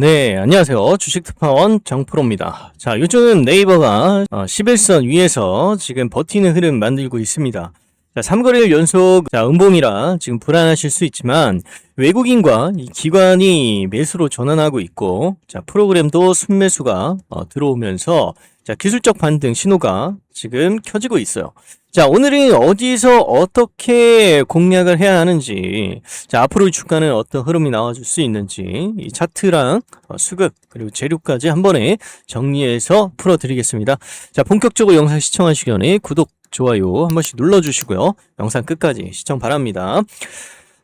네, 안녕하세요. 주식특파원 정프로입니다. 자, 요즘 네이버가 어, 11선 위에서 지금 버티는 흐름 만들고 있습니다. 자, 3거래일 연속 자, 음봉이라 지금 불안하실 수 있지만 외국인과 이 기관이 매수로 전환하고 있고 자, 프로그램도 순매수가 어, 들어오면서 자, 기술적 반등 신호가 지금 켜지고 있어요. 자, 오늘은 어디서 어떻게 공략을 해야 하는지, 자, 앞으로 주가는 어떤 흐름이 나와줄 수 있는지, 이 차트랑 어, 수급, 그리고 재료까지 한 번에 정리해서 풀어드리겠습니다. 자, 본격적으로 영상 시청하시기 전에 구독, 좋아요 한 번씩 눌러주시고요. 영상 끝까지 시청 바랍니다.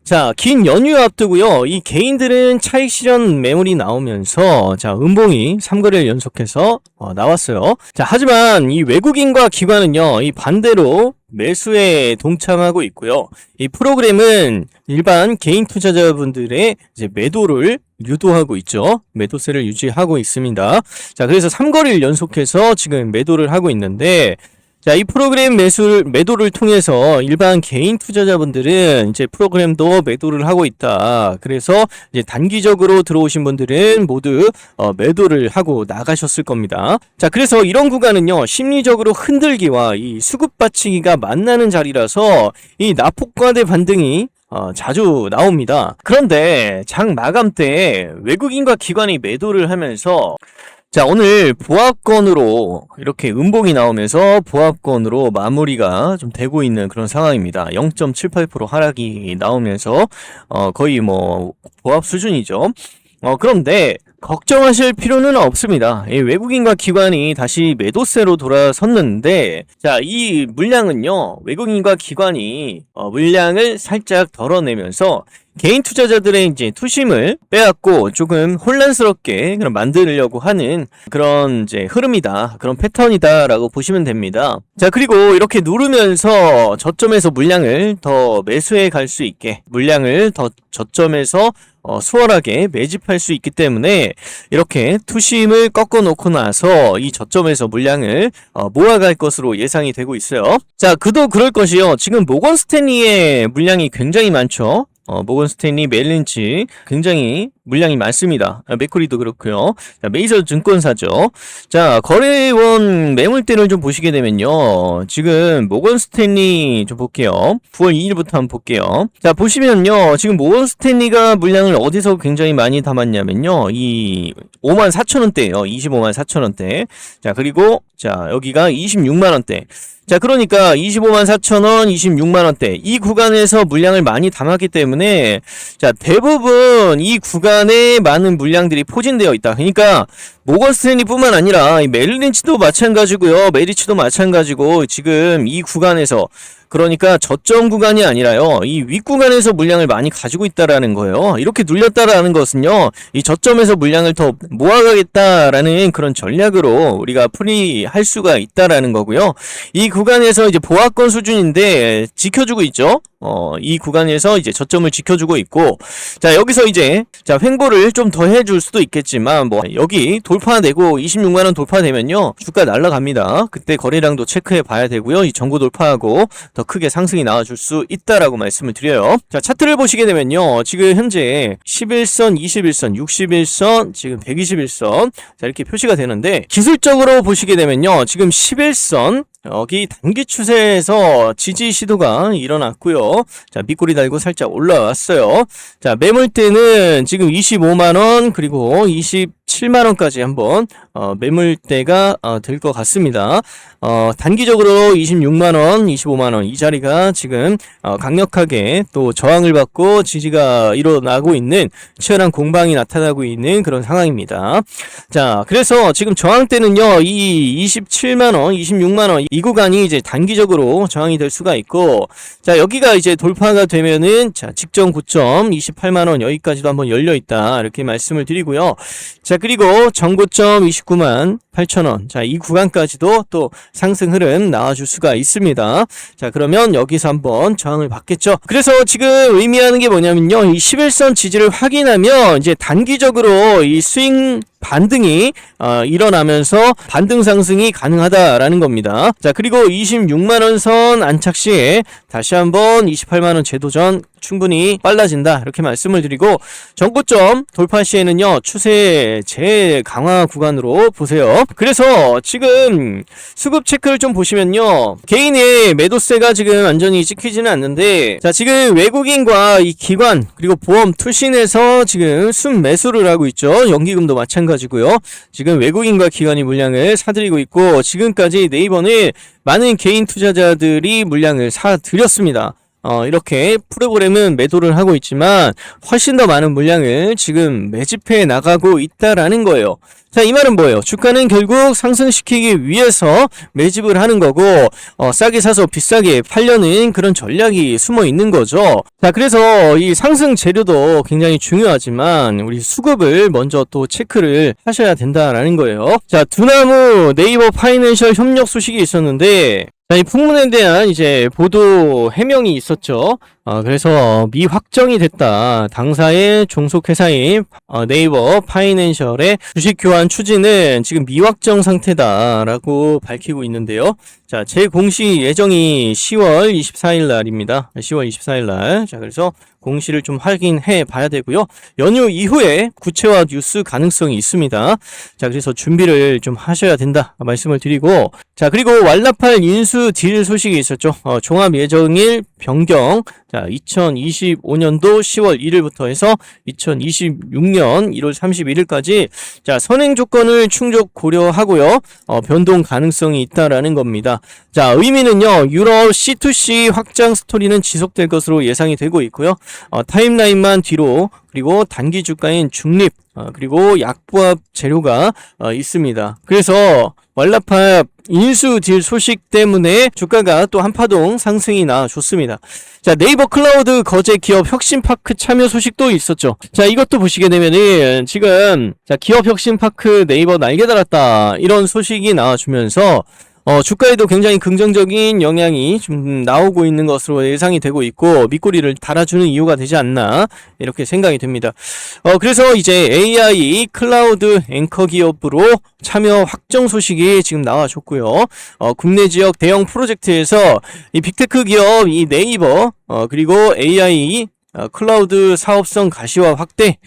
자, 긴 연휴 앞두고요. 이 개인들은 차익 실현 매물이 나오면서 자, 음봉이 3거래를 연속해서 어, 나왔어요. 자, 하지만 이 외국인과 기관은요. 이 반대로 매수에 동참하고 있고요. 이 프로그램은 일반 개인 투자자분들의 이제 매도를 유도하고 있죠. 매도세를 유지하고 있습니다. 자, 그래서 3거래를 연속해서 지금 매도를 하고 있는데 자, 이 프로그램 매수를, 매도를 통해서 일반 개인 투자자분들은 이제 프로그램도 매도를 하고 있다. 그래서 이제 단기적으로 들어오신 분들은 모두 어, 매도를 하고 나가셨을 겁니다. 자, 그래서 이런 구간은요, 심리적으로 흔들기와 이 수급 받치기가 만나는 자리라서 이 나폭과대 반등이 어, 자주 나옵니다. 그런데 장 마감 때 외국인과 기관이 매도를 하면서 자, 오늘 보합권으로 이렇게 음봉이 나오면서 보합권으로 마무리가 좀 되고 있는 그런 상황입니다. 0.78% 하락이 나오면서 어, 거의 뭐 보합 수준이죠. 어, 그런데 걱정하실 필요는 없습니다. 이 외국인과 기관이 다시 매도세로 돌아섰는데, 자, 이 물량은요, 외국인과 기관이 어, 물량을 살짝 덜어내면서 개인 투자자들의 이제 투심을 빼앗고 조금 혼란스럽게 그런 만들려고 하는 그런 이제 흐름이다. 그런 패턴이다라고 보시면 됩니다. 자, 그리고 이렇게 누르면서 저점에서 물량을 더 매수해 갈 수 있게 물량을 더 저점에서 어, 수월하게 매집할 수 있기 때문에 이렇게 투심을 꺾어 놓고 나서 이 저점에서 물량을 어, 모아갈 것으로 예상이 되고 있어요. 자, 그도 그럴 것이요. 지금 모건 스탠리의 물량이 굉장히 많죠. 어, 모건 스탠리, 멜린치 굉장히 물량이 많습니다. 아, 맥코리도 그렇고요. 자, 메이저 증권사죠. 자, 거래원 매물대를 좀 보시게 되면요. 지금 모건 스탠리 좀 볼게요. 9월 2일부터 한번 볼게요. 자, 보시면요. 지금 모건 스탠리가 물량을 어디서 굉장히 많이 담았냐면요. 이 5만 4천 원대예요. 25만 4천 원대. 자, 그리고 자, 여기가 26만 원대. 자, 그러니까 25만 4천 원, 26만 원대. 이 구간에서 물량을 많이 담았기 때문에 자, 대부분 이 구간 에 많은 물량들이 포진되어 있다. 그러니까 모건 스탠리뿐만 아니라 이 멜린치도 마찬가지고요. 메리치도 마찬가지고 지금 이 구간에서 그러니까 저점 구간이 아니라요. 이 윗구간에서 물량을 많이 가지고 있다라는 거예요. 이렇게 눌렸다라는 것은요. 이 저점에서 물량을 더 모아가겠다라는 그런 전략으로 우리가 풀이할 수가 있다라는 거고요. 이 구간에서 이제 보합권 수준인데 지켜주고 있죠. 어, 이 구간에서 이제 저점을 지켜주고 있고, 자, 여기서 이제, 자, 횡보를 좀 더 해줄 수도 있겠지만, 뭐, 여기 돌파되고 26만원 돌파되면요, 주가 날라갑니다. 그때 거래량도 체크해 봐야 되고요. 이 전고 돌파하고 더 크게 상승이 나와줄 수 있다라고 말씀을 드려요. 자, 차트를 보시게 되면요, 지금 현재 11선, 21선, 61선, 지금 121선, 자, 이렇게 표시가 되는데, 기술적으로 보시게 되면요, 지금 11선, 여기 단기 추세에서 지지 시도가 일어났고요. 자, 밑꼬리 달고 살짝 올라왔어요. 자, 매물대는 지금 25만 원, 그리고 27만원까지 한번, 어, 매물대가, 어, 될 것 같습니다. 어, 단기적으로 26만원, 25만원, 이 자리가 지금, 어, 강력하게 또 저항을 받고 지지가 일어나고 있는 치열한 공방이 나타나고 있는 그런 상황입니다. 자, 그래서 지금 저항대는요, 이 27만원, 26만원, 이 구간이 이제 단기적으로 저항이 될 수가 있고, 자, 여기가 이제 돌파가 되면은, 자, 직전 고점 28만원 여기까지도 한번 열려있다. 이렇게 말씀을 드리고요. 자, 그리고 전고점 29만 28,000원. 자, 이 구간까지도 또 상승 흐름 나와줄 수가 있습니다. 자, 그러면 여기서 한번 저항을 받겠죠. 그래서 지금 의미하는 게 뭐냐면요. 이 11선 지지를 확인하면 이제 단기적으로 이 스윙 반등이 어, 일어나면서 반등 상승이 가능하다라는 겁니다. 자 그리고 26만 원 선 안착 시에 다시 한번 28만 원 재도전 충분히 빨라진다 이렇게 말씀을 드리고 전고점 돌파 시에는요 추세 재강화 구간으로 보세요. 그래서 지금 수급 체크를 좀 보시면요. 개인의 매도세가 지금 완전히 찍히지는 않는데 자 지금 외국인과 이 기관 그리고 보험 투신에서 지금 순 매수를 하고 있죠. 연기금도 마찬가지고요. 지금 외국인과 기관이 물량을 사들이고 있고 지금까지 네이버는 많은 개인 투자자들이 물량을 사들였습니다. 어, 이렇게 프로그램은 매도를 하고 있지만 훨씬 더 많은 물량을 지금 매집해 나가고 있다라는 거예요. 자, 이 말은 뭐예요? 주가는 결국 상승시키기 위해서 매집을 하는 거고, 어, 싸게 사서 비싸게 팔려는 그런 전략이 숨어 있는 거죠. 자, 그래서 이 상승 재료도 굉장히 중요하지만, 우리 수급을 먼저 또 체크를 하셔야 된다라는 거예요. 자, 두나무 네이버 파이낸셜 협력 소식이 있었는데, 자, 이 풍문에 대한 이제 보도 해명이 있었죠. 어, 그래서 미확정이 됐다. 당사의 종속회사인 어, 네이버 파이낸셜의 주식 교환 추진은 지금 미확정 상태다라고 밝히고 있는데요. 자, 제 공시 예정이 10월 24일 날입니다. 10월 24일 날. 자, 그래서 공시를 좀 확인해 봐야 되고요. 연휴 이후에 구체화 뉴스 가능성이 있습니다. 자, 그래서 준비를 좀 하셔야 된다 말씀을 드리고 자, 그리고 왈라팔 인수 딜 소식이 있었죠. 어, 종합 예정일 변경. 자, 2025년도 10월 1일부터 해서 2026년 1월 31일까지 자, 선행 조건을 충족 고려하고요. 어, 변동 가능성이 있다라는 겁니다. 자, 의미는요. 유럽 C2C 확장 스토리는 지속될 것으로 예상이 되고 있고요. 어, 타임라인만 뒤로 그리고 단기 주가인 중립 어, 그리고 약부합 재료가 어, 있습니다. 그래서 왈라팝 인수 딜 소식 때문에 주가가 또 한파동 상승이 나좋습니다. 자, 네이버 클라우드 거제 기업 혁신파크 참여 소식도 있었죠. 자, 이것도 보시게 되면은 지금 자, 기업 혁신파크 네이버 날개 달았다. 이런 소식이 나와주면서 어, 주가에도 굉장히 긍정적인 영향이 좀 나오고 있는 것으로 예상이 되고 있고 밑꼬리를 달아주는 이유가 되지 않나 이렇게 생각이 됩니다. 어, 그래서 이제 AI 클라우드 앵커 기업으로 참여 확정 소식이 지금 나와줬고요. 어, 국내 지역 대형 프로젝트에서 이 빅테크 기업 이 네이버 어, 그리고 AI 어, 클라우드 사업성 가시화 확대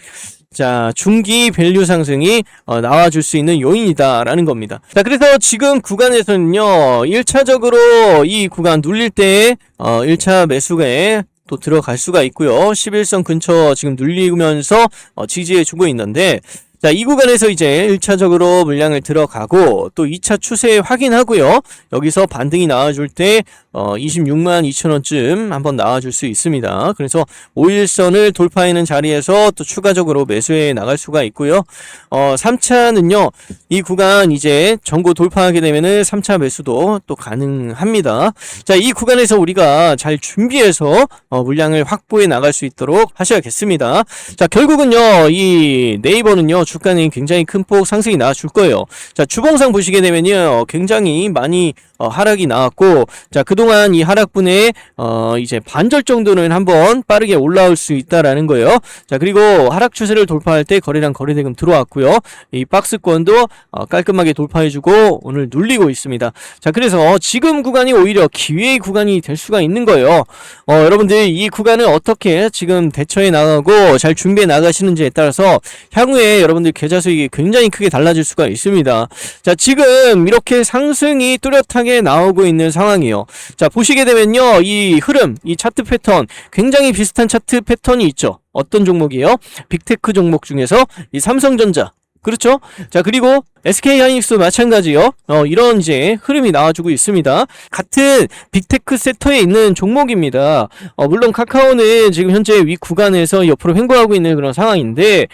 자, 중기 밸류 상승이 어, 나와줄 수 있는 요인이다라는 겁니다. 자, 그래서 지금 구간에서는요, 1차적으로 이 구간 눌릴 때, 어, 1차 매수에 또 들어갈 수가 있고요. 11선 근처 지금 눌리면서 어, 지지해주고 있는데, 자, 이 구간에서 이제 1차적으로 물량을 들어가고 또 2차 추세 확인하고요. 여기서 반등이 나와줄 때 어, 26만 2천원쯤 한번 나와줄 수 있습니다. 그래서 5일선을 돌파하는 자리에서 또 추가적으로 매수해 나갈 수가 있고요. 어, 3차는요, 이 구간 이제 전고 돌파하게 되면은 3차 매수도 또 가능합니다. 자, 이 구간에서 우리가 잘 준비해서 어, 물량을 확보해 나갈 수 있도록 하셔야겠습니다. 자, 결국은요, 이 네이버는요, 주가는 굉장히 큰 폭 상승이 나와줄 거예요. 자, 주봉상 보시게 되면요, 굉장히 많이 어, 하락이 나왔고, 자, 그동안 이 하락분의, 어, 이제 반절 정도는 한번 빠르게 올라올 수 있다라는 거예요. 자, 그리고 하락 추세를 돌파할 때 거래량 거래대금 들어왔고요. 이 박스권도 어, 깔끔하게 돌파해주고 오늘 눌리고 있습니다. 자, 그래서 지금 구간이 오히려 기회의 구간이 될 수가 있는 거예요. 어, 여러분들 이 구간을 어떻게 지금 대처해 나가고 잘 준비해 나가시는지에 따라서 향후에 여러분들 계좌 수익이 굉장히 크게 달라질 수가 있습니다. 자, 지금 이렇게 상승이 뚜렷하게 뚜렷하게 나오고 있는 상황이에요. 자, 보시게 되면요. 이 흐름, 이 차트 패턴, 굉장히 비슷한 차트 패턴이 있죠. 어떤 종목이에요? 빅테크 종목 중에서 이 삼성전자. 그렇죠? 자, 그리고 SK 하이닉스 마찬가지요. 어, 이런 이제 흐름이 나와주고 있습니다. 같은 빅테크 섹터에 있는 종목입니다. 어, 물론 카카오는 지금 현재 위 구간에서 옆으로 횡보하고 있는 그런 상황인데,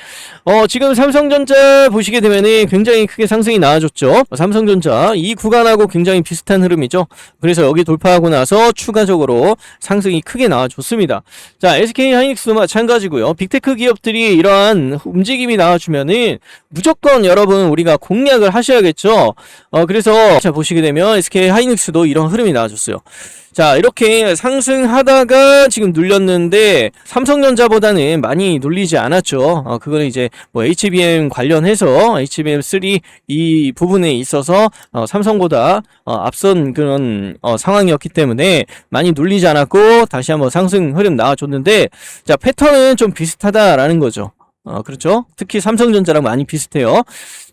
어, 지금 삼성전자 보시게 되면은 굉장히 크게 상승이 나와줬죠. 삼성전자 이 구간하고 굉장히 비슷한 흐름이죠. 그래서 여기 돌파하고 나서 추가적으로 상승이 크게 나와줬습니다. 자, SK 하이닉스 마찬가지고요. 빅테크 기업들이 이러한 움직임이 나와주면은 무조건 여러분 우리가 공 공략을 하셔야겠죠. 어, 그래서 자 보시게 되면 SK 하이닉스도 이런 흐름이 나와줬어요. 자, 이렇게 상승하다가 지금 눌렸는데 삼성전자보다는 많이 눌리지 않았죠. 어, 그거는 이제 뭐 HBM 관련해서 HBM3 이 부분에 있어서 어, 삼성보다 어, 앞선 그런 어, 상황이었기 때문에 많이 눌리지 않았고 다시 한번 상승 흐름 나와줬는데 자, 패턴은 좀 비슷하다라는 거죠. 어, 그렇죠. 특히 삼성전자랑 많이 비슷해요.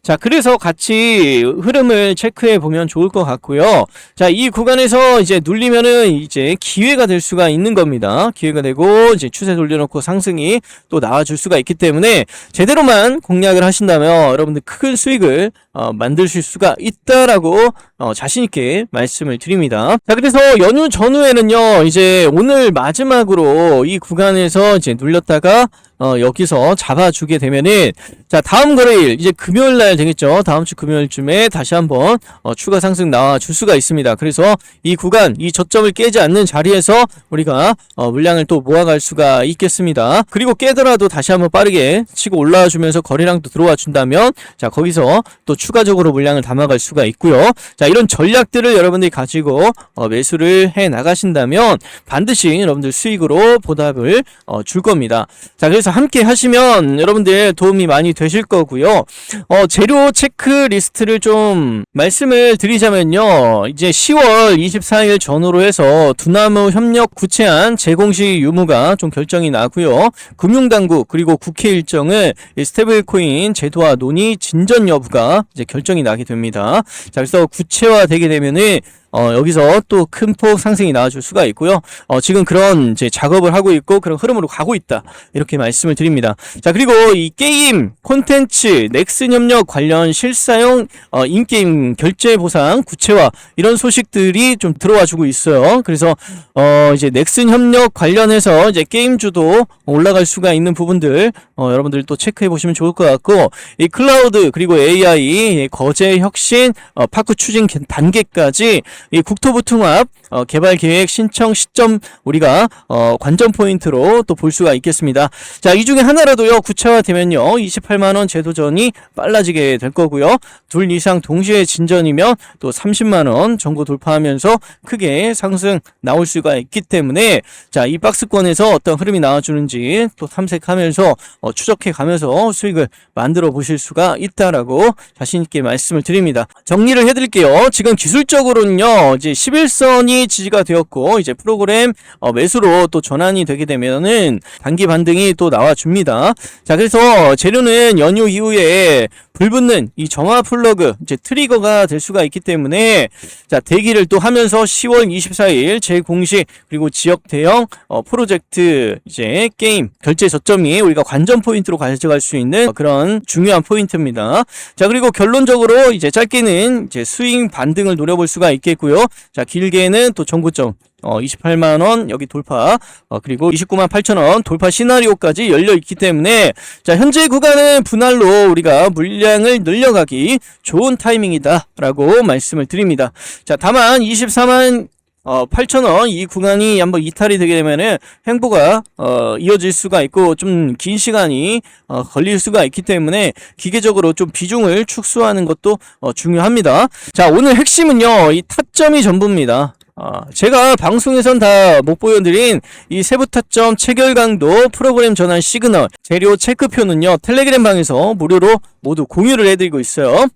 자, 그래서 같이 흐름을 체크해 보면 좋을 것 같고요. 자, 이 구간에서 이제 눌리면은 이제 기회가 될 수가 있는 겁니다. 기회가 되고 이제 추세 돌려놓고 상승이 또 나와줄 수가 있기 때문에 제대로만 공략을 하신다면 여러분들 큰 수익을 어, 만드실 수가 있다라고 어, 자신 있게 말씀을 드립니다. 자, 그래서 연휴 전후에는요, 이제 오늘 마지막으로 이 구간에서 이제 눌렸다가 어, 여기서 잡아주게 되면은 자 다음 거래일 이제 금요일 날 되겠죠? 다음 주 금요일쯤에 다시 한번 어, 추가 상승 나와 줄 수가 있습니다. 그래서 이 구간 이 저점을 깨지 않는 자리에서 우리가 어, 물량을 또 모아갈 수가 있겠습니다. 그리고 깨더라도 다시 한번 빠르게 치고 올라와 주면서 거래량도 들어와 준다면 자 거기서 또 추가적으로 물량을 담아갈 수가 있고요. 자 이런 전략들을 여러분들이 가지고 어, 매수를 해 나가신다면 반드시 여러분들 수익으로 보답을 어, 줄 겁니다. 자 그래서 함께 하시면 여러분들 도움이 많이 되실 거고요. 어, 재료 체크리스트를 좀 말씀을 드리자면요. 이제 10월 24일 전후로 해서 두나무 협력 구체안 제공식 유무가 좀 결정이 나고요. 금융당국 그리고 국회 일정을 이 스테이블코인 제도화 논의 진전 여부가 이제 결정이 나게 됩니다. 자, 그래서 구체화되게 되면은 어, 여기서 또 큰 폭 상승이 나와줄 수가 있고요. 어, 지금 그런 이제 작업을 하고 있고 그런 흐름으로 가고 있다. 이렇게 말씀을 드립니다. 자, 그리고 이 게임, 콘텐츠, 넥슨 협력 관련 실사용 어, 인게임 결제 보상 구체화 이런 소식들이 좀 들어와 주고 있어요. 그래서 어, 이제 넥슨 협력 관련해서 이제 게임주도 올라갈 수가 있는 부분들 어, 여러분들 또 체크해 보시면 좋을 것 같고 이 클라우드 그리고 AI 거제 혁신 어, 파크 추진 단계까지 이 국토부 통합 어, 개발 계획 신청 시점 우리가 어, 관전 포인트로 또 볼 수가 있겠습니다. 자, 이 중에 하나라도요 구체화되면요 28만 원 제도전이 빨라지게 될 거고요. 둘 이상 동시에 진전이면 또 30만 원 정도 돌파하면서 크게 상승 나올 수가 있기 때문에 자, 이 박스권에서 어떤 흐름이 나와주는지 또 탐색하면서 어, 추적해 가면서 수익을 만들어 보실 수가 있다라고 자신 있게 말씀을 드립니다. 정리를 해드릴게요. 지금 기술적으로는요 이제 11선이 지지가 되었고 이제 프로그램 어, 매수로 또 전환이 되게 되면은 단기 반등이 또 나와줍니다. 자 그래서 재료는 연휴 이후에 불붙는 이 정화 플러그 이제 트리거가 될 수가 있기 때문에 자 대기를 또 하면서 10월 24일 제공식 그리고 지역 대형 어, 프로젝트 이제 게임 결제 저점이 우리가 관전 포인트로 가져갈 수 있는 그런 중요한 포인트입니다. 자 그리고 결론적으로 이제 짧게는 이제 스윙 반등을 노려볼 수가 있겠고 요. 자 길게는 또 정고점 어, 28만 원 여기 돌파 어, 그리고 29만 8천 원 돌파 시나리오까지 열려 있기 때문에 자 현재 구간은 분할로 우리가 물량을 늘려가기 좋은 타이밍이다 라고 말씀을 드립니다 자 다만 24만 어, 8,000원 이 구간이 한번 이탈이 되게 되면은 횡보가 어, 이어질 수가 있고 좀 긴 시간이 어, 걸릴 수가 있기 때문에 기계적으로 좀 비중을 축소하는 것도 어, 중요합니다. 자, 오늘 핵심은요. 이 타점이 전부입니다. 아, 제가 방송에선 다 못 보여드린 이 세부 타점 체결 강도 프로그램 전환 시그널 재료 체크표는요 텔레그램 방에서 무료로 모두 공유를 해드리고 있어요.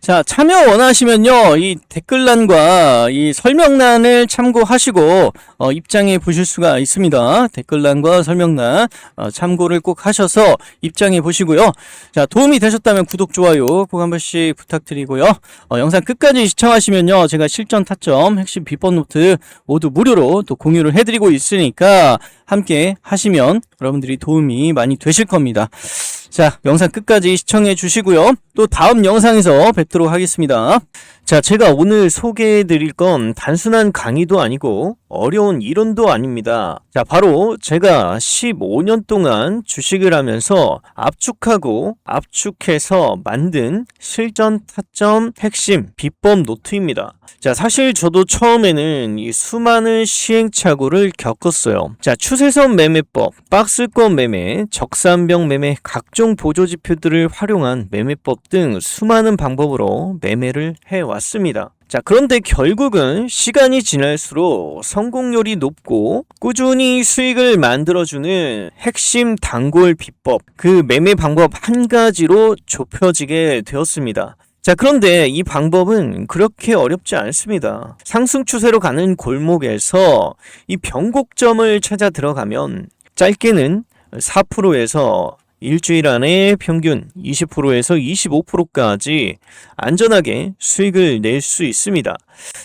자, 참여 원하시면요, 이 댓글란과 이 설명란을 참고하시고, 어, 입장해 보실 수가 있습니다. 댓글란과 설명란, 어, 참고를 꼭 하셔서 입장해 보시고요. 자, 도움이 되셨다면 구독, 좋아요 꼭 한 번씩 부탁드리고요. 어, 영상 끝까지 시청하시면요, 제가 실전 타점, 핵심 비법 노트 모두 무료로 또 공유를 해드리고 있으니까 함께 하시면 여러분들이 도움이 많이 되실 겁니다. 자, 영상 끝까지 시청해 주시고요. 또 다음 영상에서 뵙도록 하겠습니다. 자, 제가 오늘 소개해 드릴 건 단순한 강의도 아니고 어려운 이론도 아닙니다. 자, 바로 제가 15년 동안 주식을 하면서 압축하고 압축해서 만든 실전 타점 핵심 비법 노트입니다. 자, 사실 저도 처음에는 이 수많은 시행착오를 겪었어요. 자, 추세선 매매법, 박스권 매매, 적산병 매매, 각종 보조 지표들을 활용한 매매법 등 수많은 방법으로 매매를 해왔습니다. 자, 그런데 결국은 시간이 지날수록 성공률이 높고 꾸준히 수익을 만들어주는 핵심 단골 비법, 그 매매 방법 한 가지로 좁혀지게 되었습니다. 자, 그런데 이 방법은 그렇게 어렵지 않습니다. 상승 추세로 가는 골목에서 이 변곡점을 찾아 들어가면 짧게는 4%에서 일주일 안에 평균 20%에서 25%까지 안전하게 수익을 낼 수 있습니다.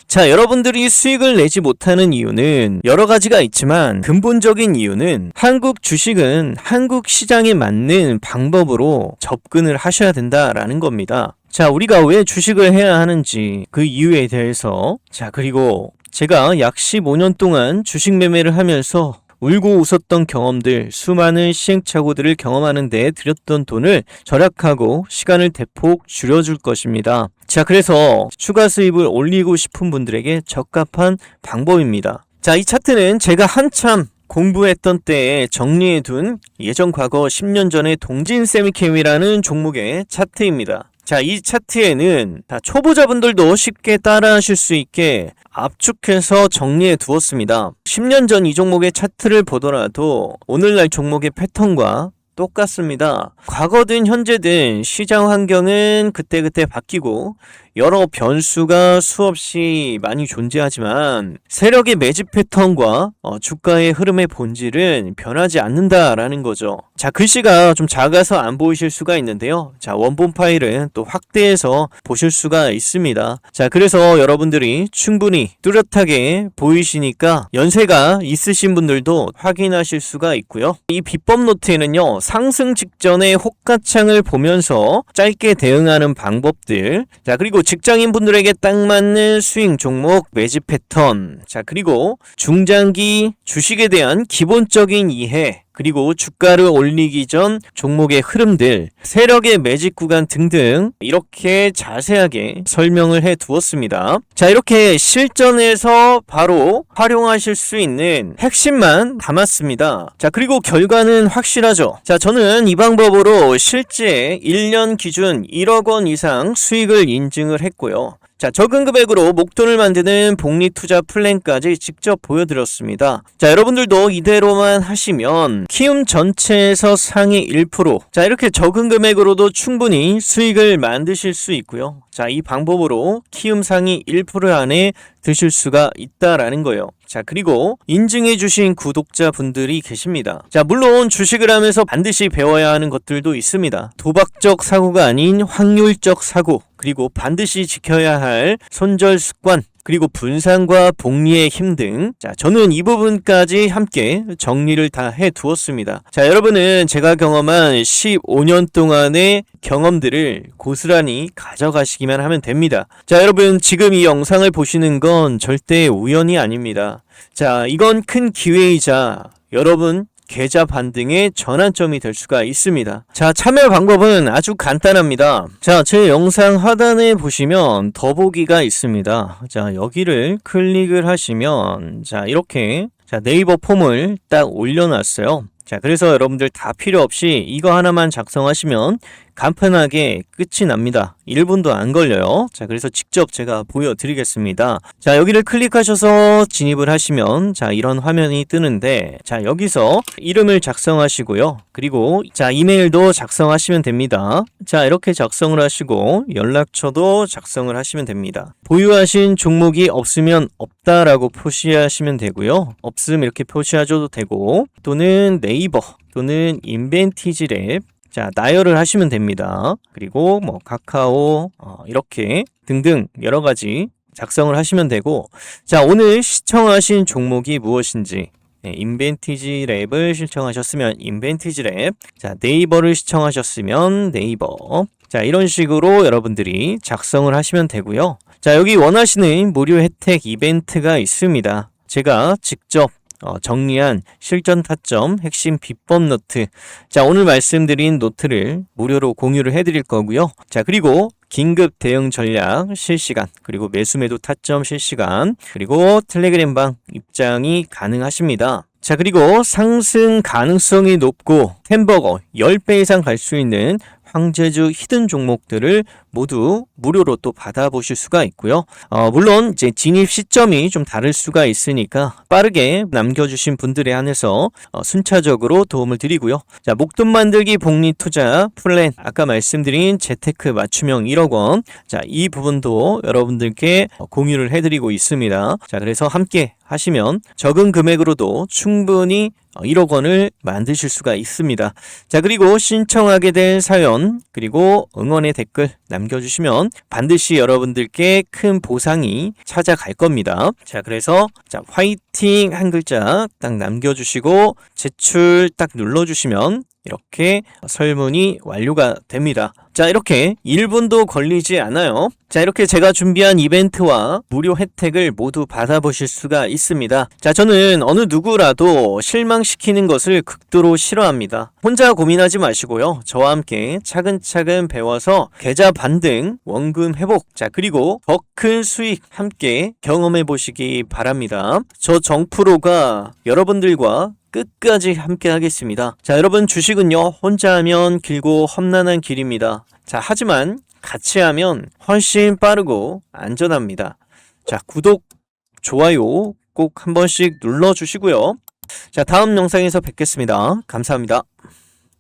자, 여러분들이 수익을 내지 못하는 이유는 여러 가지가 있지만 근본적인 이유는 한국 주식은 한국 시장에 맞는 방법으로 접근을 하셔야 된다라는 겁니다. 자, 우리가 왜 주식을 해야 하는지 그 이유에 대해서 자, 그리고 제가 약 15년 동안 주식 매매를 하면서 울고 웃었던 경험들, 수많은 시행착오들을 경험하는 데 들였던 돈을 절약하고 시간을 대폭 줄여줄 것입니다. 자, 그래서 추가 수입을 올리고 싶은 분들에게 적합한 방법입니다. 자, 이 차트는 제가 한참 공부했던 때에 정리해둔 예전 과거 10년 전의 동진 세미캠이라는 종목의 차트입니다. 자, 이 차트에는 다 초보자분들도 쉽게 따라하실 수 있게 압축해서 정리해 두었습니다. 10년 전 이 종목의 차트를 보더라도 오늘날 종목의 패턴과 똑같습니다. 과거든 현재든 시장 환경은 그때그때 바뀌고 여러 변수가 수없이 많이 존재하지만 세력의 매집 패턴과 어, 주가의 흐름의 본질은 변하지 않는다라는 거죠. 자, 글씨가 좀 작아서 안 보이실 수가 있는데요. 자, 원본 파일은 또 확대해서 보실 수가 있습니다. 자, 그래서 여러분들이 충분히 뚜렷하게 보이시니까 연세가 있으신 분들도 확인하실 수가 있고요. 이 비법 노트에는요, 상승 직전의 호가창을 보면서 짧게 대응하는 방법들, 자, 그리고 직장인 분들에게 딱 맞는 스윙 종목 매집 패턴. 자, 그리고 중장기 주식에 대한 기본적인 이해. 그리고 주가를 올리기 전 종목의 흐름들, 세력의 매직 구간 등등 이렇게 자세하게 설명을 해 두었습니다. 자, 이렇게 실전에서 바로 활용하실 수 있는 핵심만 담았습니다. 자, 그리고 결과는 확실하죠. 자, 저는 이 방법으로 실제 1년 기준 1억 원 이상 수익을 인증을 했고요. 자, 적은 금액으로 목돈을 만드는 복리 투자 플랜까지 직접 보여드렸습니다. 자, 여러분들도 이대로만 하시면 키움 전체에서 상위 1%. 자, 이렇게 적은 금액으로도 충분히 수익을 만드실 수 있고요. 자, 이 방법으로 키움 상위 1% 안에 드실 수가 있다라는 거예요. 자, 그리고 인증해주신 구독자분들이 계십니다. 자, 물론 주식을 하면서 반드시 배워야 하는 것들도 있습니다. 도박적 사고가 아닌 확률적 사고, 그리고 반드시 지켜야 할 손절 습관, 그리고 분산과 복리의 힘 등, 자, 저는 이 부분까지 함께 정리를 다 해 두었습니다. 자, 여러분은 제가 경험한 15년 동안의 경험들을 고스란히 가져가시기만 하면 됩니다. 자, 여러분, 지금 이 영상을 보시는 건 절대 우연이 아닙니다. 자, 이건 큰 기회이자 여러분 계좌 반등의 전환점이 될 수가 있습니다. 자, 참여 방법은 아주 간단합니다. 자, 제 영상 하단에 보시면 더보기가 있습니다. 자, 여기를 클릭을 하시면 자, 이렇게 자, 네이버 폼을 딱 올려놨어요. 자, 그래서 여러분들 다 필요 없이 이거 하나만 작성하시면 간편하게 끝이 납니다. 1분도 안 걸려요. 자, 그래서 직접 제가 보여드리겠습니다. 자, 여기를 클릭하셔서 진입을 하시면 자, 이런 화면이 뜨는데 자, 여기서 이름을 작성하시고요. 그리고 자, 이메일도 작성하시면 됩니다. 자, 이렇게 작성을 하시고 연락처도 작성을 하시면 됩니다. 보유하신 종목이 없으면 없다라고 표시하시면 되고요. 없음 이렇게 표시하셔도 되고 또는 네 이버 또는 인벤티지 랩 자, 나열을 하시면 됩니다. 그리고 뭐 카카오 어, 이렇게 등등 여러 가지 작성을 하시면 되고 자, 오늘 시청하신 종목이 무엇인지 네, 인벤티지 랩을 신청하셨으면 인벤티지 랩. 자, 네이버를 시청하셨으면 네이버. 자, 이런 식으로 여러분들이 작성을 하시면 되고요. 자, 여기 원하시는 무료 혜택 이벤트가 있습니다. 제가 직접 어, 정리한 실전 타점 핵심 비법 노트. 자, 오늘 말씀드린 노트를 무료로 공유를 해드릴 거고요. 자, 그리고 긴급 대응 전략 실시간, 그리고 매수 매도 타점 실시간, 그리고 텔레그램 방 입장이 가능하십니다. 자, 그리고 상승 가능성이 높고 햄버거 10배 이상 갈 수 있는 황제주 히든 종목들을 모두 무료로 또 받아보실 수가 있고요. 어, 물론 이제 진입 시점이 좀 다를 수가 있으니까 빠르게 남겨주신 분들에 한해서 어, 순차적으로 도움을 드리고요. 자, 목돈 만들기 복리 투자 플랜 아까 말씀드린 재테크 맞춤형 1억 원. 자, 이 부분도 여러분들께 어, 공유를 해드리고 있습니다. 자, 그래서 함께 하시면 적은 금액으로도 충분히 어, 1억 원을 만드실 수가 있습니다. 자, 그리고 신청하게 될 사연, 그리고 응원의 댓글 남겨주시면 반드시 여러분들께 큰 보상이 찾아갈 겁니다. 자, 그래서, 자, 화이팅 한 글자 딱 남겨주시고, 제출 딱 눌러주시면 이렇게 설문이 완료가 됩니다. 자, 이렇게 1분도 걸리지 않아요. 자, 이렇게 제가 준비한 이벤트와 무료 혜택을 모두 받아보실 수가 있습니다. 자, 저는 어느 누구라도 실망시키는 것을 극도로 싫어합니다. 혼자 고민하지 마시고요. 저와 함께 차근차근 배워서 계좌 반등, 원금 회복, 자, 그리고 더 큰 수익 함께 경험해 보시기 바랍니다. 저 정프로가 여러분들과 끝까지 함께 하겠습니다. 자, 여러분 주식은요, 혼자 하면 길고 험난한 길입니다. 자, 하지만 같이 하면 훨씬 빠르고 안전합니다. 자, 구독, 좋아요 꼭 한 번씩 눌러주시고요. 자, 다음 영상에서 뵙겠습니다. 감사합니다.